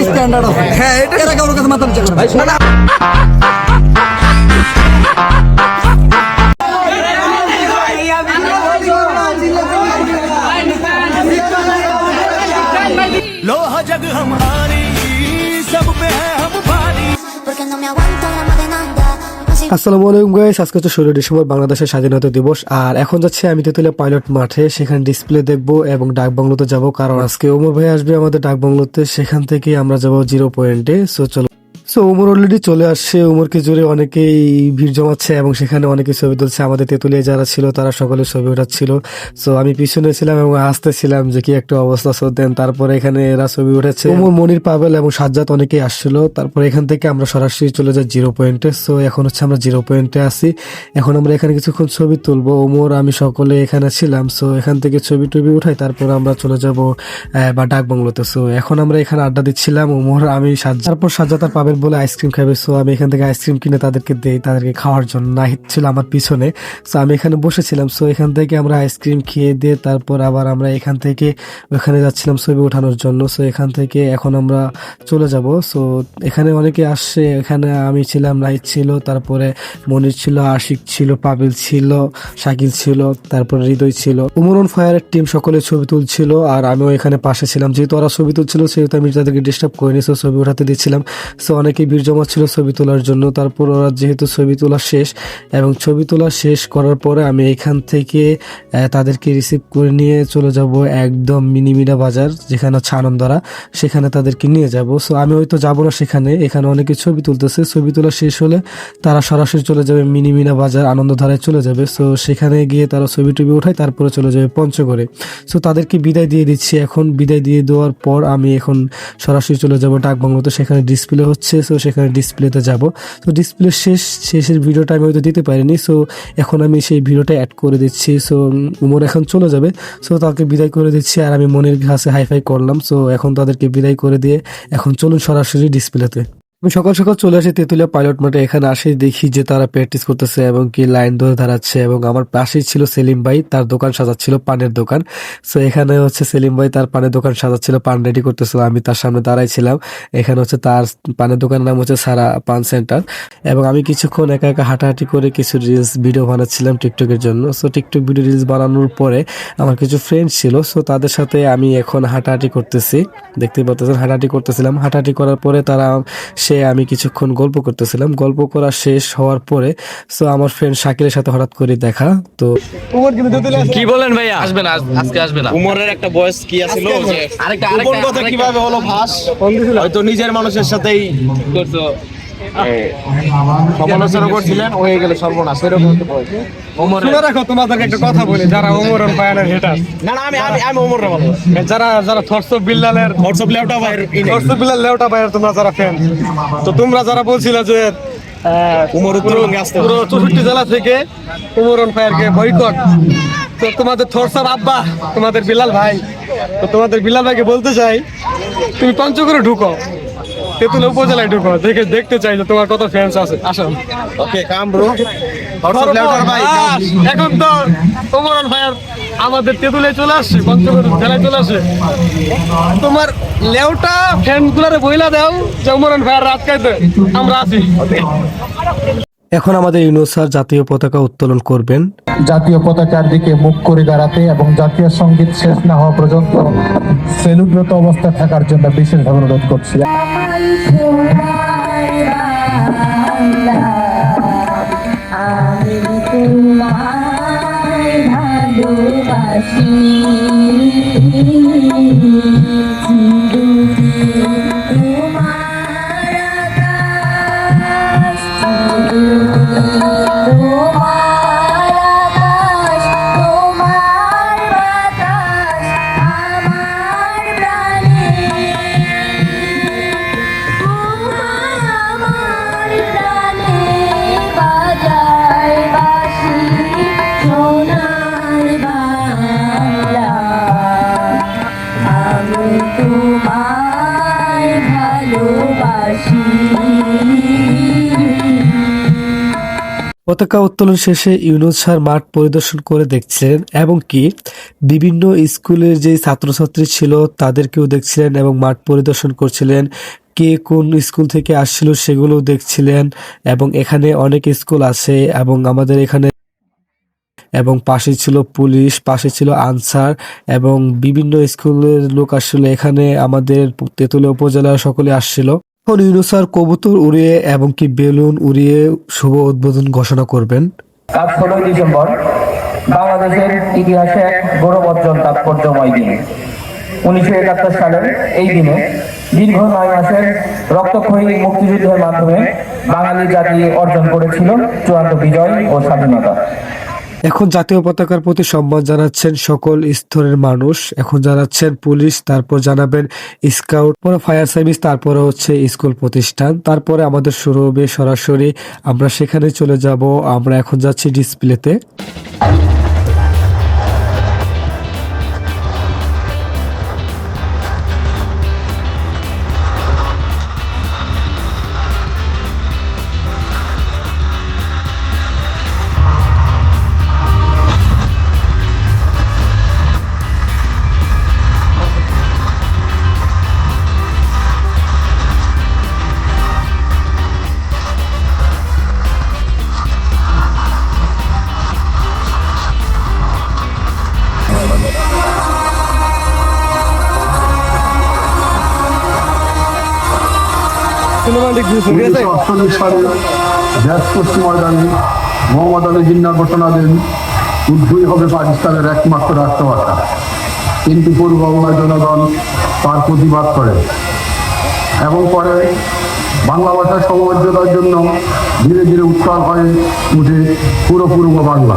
Standard আছে হ্যাঁ এটা কারোর কাছে মাথা নিচে করবে না, আসসালামু আলাইকুম গাইস আজকে হচ্ছে ষোলো ডিসেম্বর, বাংলাদেশের স্বাধীনতা দিবস। আর এখন যাচ্ছে আমি তেতুলিয়া পাইলট মাঠে, সেখানে ডিসপ্লে দেখব এবং ডাক বাংলোতে যাব। কারণ আজকে ওমর ভাই আসবে আমাদের ডাক বাংলোতে, সেখান থেকে আমরা যাব জিরো পয়েন্টে সো চলো সো ওমর অলরেডি চলে আসছে। ওমরকে জুড়ে অনেকেই ভিড় জমাচ্ছে এবং সেখানে অনেকে ছবি তুলছে। আমাদের তেতুলিয়া যারা ছিল তারা সকলে ছবি ওঠাচ্ছিল। সো আমি পিছনে ছিলাম এবং আসতেছিলাম যে কি একটা অবস্থা সো দেন তারপরে এখানে এরা ছবি উঠেছে। ওমর মনির পাবেল এবং সাজ্জাদ অনেকেই আসছিল। তারপরে এখান থেকে আমরা সরাসরি চলে যাই জিরো পয়েন্টে সো এখন হচ্ছে আমরা জিরো পয়েন্টে আসি এখন আমরা এখানে কিছুক্ষণ ছবি তুলবো। ওমর আমি সকলে এখানে ছিলাম। সো এখান থেকে ছবি টবি উঠাই তারপর আমরা চলে যাব বা ডাক বাংলোতে সো এখন আমরা এখানে আড্ডা দিচ্ছিলাম। ওমর আমি সাজ্জাদ তারপর সাজ্জাদ আর পাবেল বলে আইসক্রিম খাবে সো আমি এখান থেকে আইসক্রিম কিনে তাদেরকে দেই, তাদেরকে খাওয়ার জন্য। নাহিদ ছিল আমার পিছনে সো আমি এখানে বসেছিলাম সো এখান থেকে আমরা আইসক্রিম খেয়ে দিয়ে তারপর আবার আমরা এখান থেকে ওখানে যাচ্ছিলাম ছবি ওঠানোর জন্য। সো এখান থেকে এখন আমরা চলে যাব সো এখানে অনেকে আসছে এখানে আমি ছিলাম, নাহিদ ছিল, তারপরে মনির ছিল, আশিক ছিল, পাবিল ছিল, শাকিল ছিল, তারপরে হৃদয় ছিল। উমরন ফায়ারের টিম সকলে ছবি তুলছিল, আর আমিও এখানে পাশে ছিলাম। যেহেতু ওরা ছবি তুলছিল, সেহেতু আমি তাদেরকে ডিস্টার্ব করিনি সো ছবি ওঠাতে দিচ্ছিলাম সো অনেকেই ভিড় জমা ছিল ছবি তোলার জন্য। তারপর ওরা যেহেতু ছবি তোলা শেষ এবং ছবি তোলা শেষ করার পরে আমি এখান থেকে তাদেরকে রিসিভ করে নিয়ে চলে যাব একদম মিনিমিনা বাজার, যেখানে হচ্ছে আনন্দরা। সেখানে তাদেরকে নিয়ে যাব। সো আমি হয়তো যাব না সেখানে। এখানে অনেকে ছবি তুলতেছে। ছবি তোলা শেষ হলে তারা সরাসরি চলে যাবে মিনিমিনা বাজার, আনন্দধারায় চলে যাবে। সো সেখানে গিয়ে তারা ছবি টবি উঠায় তারপরে চলে যাবে পঞ্চগড়ে। সো তাদেরকে বিদায় দিয়ে দিচ্ছি। এখন বিদায় দিয়ে দেওয়ার পর আমি এখন সরাসরি চলে যাব ডাক বাংলোতে সেখানে ডিসপ্লে হচ্ছে। সো সেখানে ডিসপ্লেতে যাব। তো ডিসপ্লে শেষ, শেষের ভিডিওটা আমি হয়তো দিতে পারিনি সো এখন আমি সেই ভিডিওটা অ্যাড করে দিচ্ছি সো উমর এখন চলে যাবে সো তাকে বিদায় করে দিচ্ছি, আর আমি মনের কাছে হাইফাই করলাম সো এখন তাদেরকে বিদায় করে দিয়ে এখন চলুন সরাসরি ডিসপ্লেতে আমি সকাল সকাল চলে আসি তেতুলিয়া পাইলট মাঠে। এখানে আসি, দেখি যে তারা প্র্যাকটিস করতেছে এবং কি লাইন ধরে দাঁড়াচ্ছে এবং আমার পাশেই ছিল সেলিম ভাই, তার দোকান সাজাচ্ছিল, পানের দোকান। সো এখানে হচ্ছে সেলিম ভাই তার পানের দোকান সাজাচ্ছিল, পান রেডি করতেছিল আমি তার সামনে দাঁড়াইছিলাম। এখানে হচ্ছে তার পানের দোকানের নাম হচ্ছে সারা পান সেন্টার এবং আমি কিছুক্ষণ একা একা হাঁটাহাঁটি করে কিছু রিলস ভিডিও বানাচ্ছিলাম টিকটকের জন্য। সো টিকটক ভিডিও রিলস বানানোর পরে আমার কিছু ফ্রেন্ড ছিল। সো তাদের সাথে আমি এখন হাঁটাহাঁটি করতেছি। দেখতে পাচ্ছেন, হাঁটাহাঁটি করতেছিলাম। হাঁটাহাঁটি করার পরে তারা সে আমি কিছুক্ষণ গল্প করতেছিলাম। গল্প করা শেষ হওয়ার পরে তো আমার ফ্রেন্ড শাকিলের সাথে হঠাৎ করে দেখা তো কি বলেন ভাইয়া? আসবেন না আজকে আসবে না। উমরের একটা বয়স কি আছিল? যে আরেকটা আরেকটা কথা আরেকটা- কীভাবে হলো ফাঁস হয়তো নিজের মানুষের সাথেই করছ। সমালোচনা করছিলেন হয়ে গেল সর্বনাশ এরকম শুনে রাখো তোমাদেরকে একটা কথা বলি যারা ওমরন পায়ানের হেটার না না আমি আমি আমি উমরের ভালো যারা থরস বিল্লালের থরস বিল্লাল তোমরা যারা ফ্যান তো তোমরা যারা বলছিলে যে উমর উত্তরবঙ্গে আসতে পুরো চৌষট্টি জেলা থেকে ওমরন ফায়ারকে বয়কট তো তোমাদের থরসার আব্বা তোমাদের বিলাল ভাই। তো তোমাদের বিলাল ভাইকে বলতে চাই তুমি পঞ্চগড়ে ঢুকো। তেতুলা উপজেলায় ঢুকো দেখে দেখতে চাই যে তোমার কত ফ্যান্স আছে। আসো। ওকে কাম ব্রো এখন তো ওমরন ভাইয়ার আমাদের তেঁতুলে চলে আসছে পঞ্চগড় জেলায় চলে আসে তোমার লেউটা ফ্যান গুলারে বইলা দাও যে ওমরন ভাইয়ার রাত খাইতে আমরা আছি। এখন আমাদের ইউনুস স্যার জাতীয় পতাকা উত্তোলন করবেন। জাতীয় পতাকার দিকে মুখ করে দাঁড়াতে এবং জাতীয় সংগীত শেষ না হওয়া পর্যন্ত সেলুটরত অবস্থা থাকার জন্য বিশেষভাবে অনুরোধ করছি। তোমার পতাকা উত্তোলন শেষে ইউনুস স্যার মাঠ পরিদর্শন করে দেখছিলেন এবং কি বিভিন্ন স্কুলের যে ছাত্রছাত্রী ছিল তাদেরকেও দেখছিলেন এবং মাঠ পরিদর্শন করছিলেন। কে কোন স্কুল থেকে আসছিল সেগুলো দেখছিলেন এবং এখানে অনেক স্কুল আছে এবং আমাদের এখানে এবং পাশে ছিল পুলিশ, পাশে ছিল আনসার এবং বিভিন্ন স্কুলের লোক আসছিল। এখানে আমাদের তেঁতুলিয়া উপজেলার সকলে আসছিল। এখন ইউনুসার কবুতর উড়িয়ে এবং কি বেলুন উড়িয়ে শুভ উদ্বোধন ঘোষণা করবেন? ষোলোই ডিসেম্বর, বাংলাদেশের ইতিহাসে এক গৌরব অর্জন তাৎপর্যময় দিন। উনিশশো একাত্তর সালের এই দিনে দীর্ঘ নয় মাসের রক্তক্ষয়ী মুক্তিযুদ্ধের মাধ্যমে বাঙালি জাতি অর্জন করেছিল চূড়ান্ত বিজয় ও স্বাধীনতা। এখন জাতীয় পতাকার প্রতি সম্মান জানাচ্ছেন সকল স্তরের মানুষ। এখন জানাচ্ছেন পুলিশ, তারপর জানাবেন স্কাউট পরে ফায়ার সার্ভিস, তারপরে হচ্ছে স্কুল প্রতিষ্ঠান। তারপরে আমাদের শুরু হবে সরাসরি। আমরা সেখানে চলে যাব। আমরা এখন যাচ্ছি ডিসপ্লেতে। অষ্টআশি সালে দেশপশ্চিম ময়দানে মোহাম্মদ আলী জিন্না ঘোষণা দেন উদ্ধই হবে পাকিস্তানের একমাত্র রাষ্ট্রভাষা কিন্তু পূর্ব বাংলার জনগণ তার প্রতিবাদ করে এবং পরে বাংলা ভাষার সমমর্যাদার জন্য ধীরে ধীরে উত্তাল হয়ে উঠে পুরো পূর্ব বাংলা।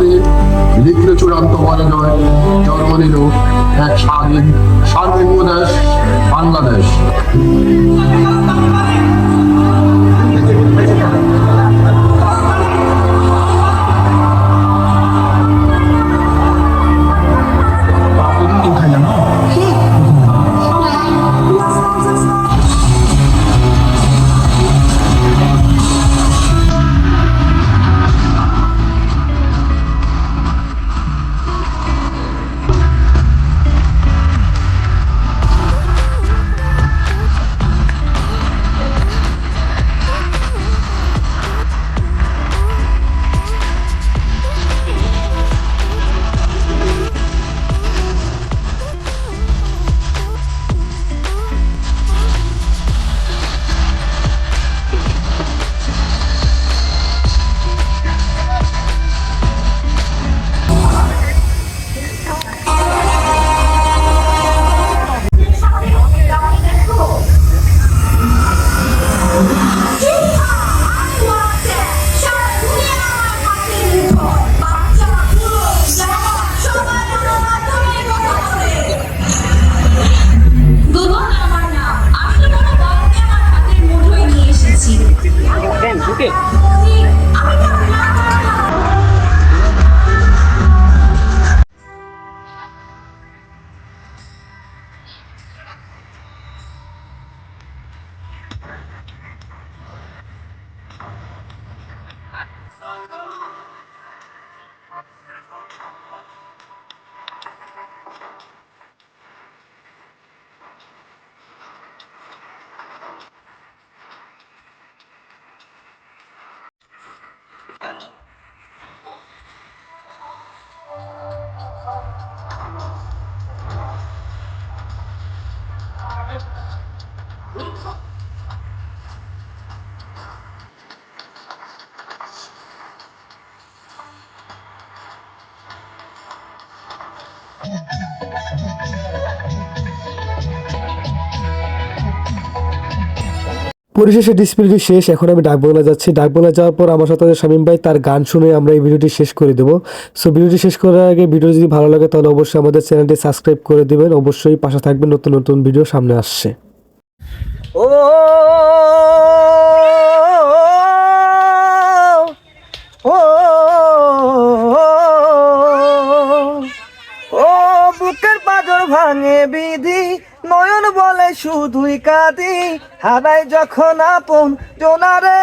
হাতে লিখিল চূড়ান্ত পরাজয় জন্ম নিল এক স্বাধীন সার্বভৌম দেশ বাংলাদেশ। পরিশেষে ডিসপ্লেটি শেষ এখন আমি ডাকবাংলা যাচ্ছি ডাকবাংলা যাওয়ার পর আমার সাথে শামীম ভাই তার গান শুনে আমরা এই ভিডিওটি শেষ করে দেবো সো ভিডিওটি শেষ করার আগে ভিডিও যদি ভালো লাগে তাহলে অবশ্যই আমাদের চ্যানেলটি সাবস্ক্রাইব করে দিবেন অবশ্যই পাশে থাকবেন নতুন নতুন ভিডিও সামনে আসছে ও ও বুকের ভাঙে বিধি নয়ন বলে শুধুই কাঁদি হারাই যখন আপন জোনারে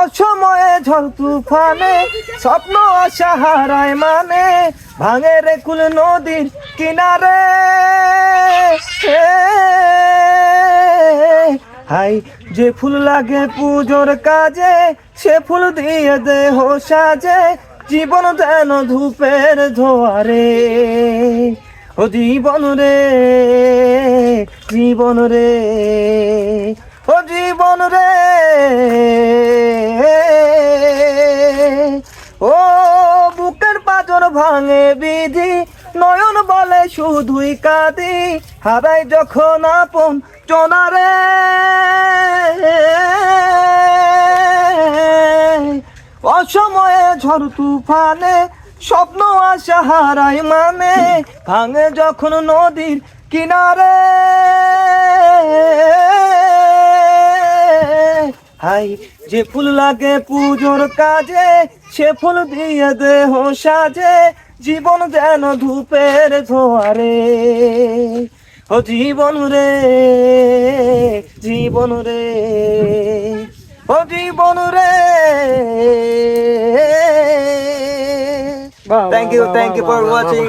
অসময়ে ঝড় তুফানে, স্বপ্ন আশা হারায় মানে ভাঙে রে কুল নদীর কিনারে। হাই, যে ফুল লাগে পুজোর কাজে, সে ফুল দিয়ে দেহ সাজে জীবন যেন ধূপের ধোয়ারে। ও জীবন রে জীবন রে, ও জীবন রে। ও বুকের পাজর ভাঙে বিধি, নয়ন বলে শুধুই কাঁদি, হারাই যখন আপন চনারে। অসময়ে ঝড় তুফানে, স্বপ্ন আশা হারাই মানে ভাঙে যখন নদীর কিনারে। হাই, যে ফুল লাগে পুজোর কাজে, সে ফুল দিয়ে দেহ সাজে, জীবন যেন ধূপের ধোয়ারে। ও জীবন রে জীবন রে। ও জীবন রে। Thank you thank you for watching